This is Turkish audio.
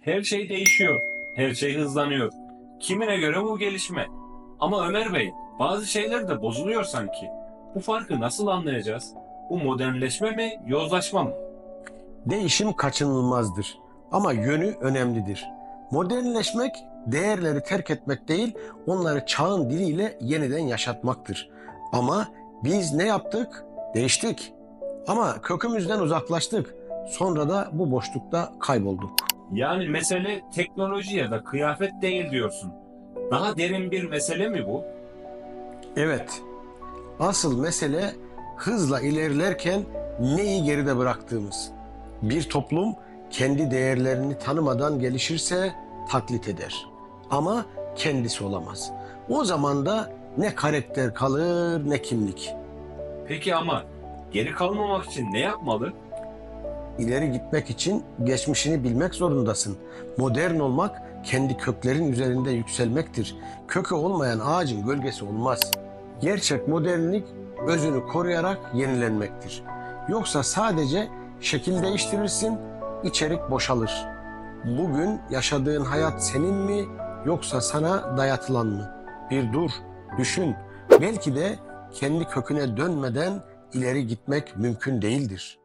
Her şey değişiyor. Her şey hızlanıyor. Kimine göre bu gelişme. Ama Ömer Bey, bazı şeyler de bozuluyor sanki. Bu farkı nasıl anlayacağız? Bu modernleşme mi, yozlaşma mı? Değişim kaçınılmazdır ama yönü önemlidir. Modernleşmek değerleri terk etmek değil, onları çağın diliyle yeniden yaşatmaktır. Ama biz ne yaptık? Değiştik. Ama kökümüzden uzaklaştık. Sonra da bu boşlukta kaybolduk. Yani mesele teknoloji ya da kıyafet değil diyorsun. Daha derin bir mesele mi bu? Evet. Asıl mesele hızla ilerlerken neyi geride bıraktığımız. Bir toplum kendi değerlerini tanımadan gelişirse taklit eder. Ama kendisi olamaz. O zaman da ne karakter kalır ne kimlik. Peki ama geri kalmamak için ne yapmalı? İleri gitmek için geçmişini bilmek zorundasın. Modern olmak kendi köklerin üzerinde yükselmektir. Kökü olmayan ağacın gölgesi olmaz. Gerçek modernlik özünü koruyarak yenilenmektir. Yoksa sadece şekil değiştirirsin, içerik boşalır. Bugün yaşadığın hayat senin mi yoksa sana dayatılan mı? Bir dur, düşün. Belki de kendi köküne dönmeden ileri gitmek mümkün değildir.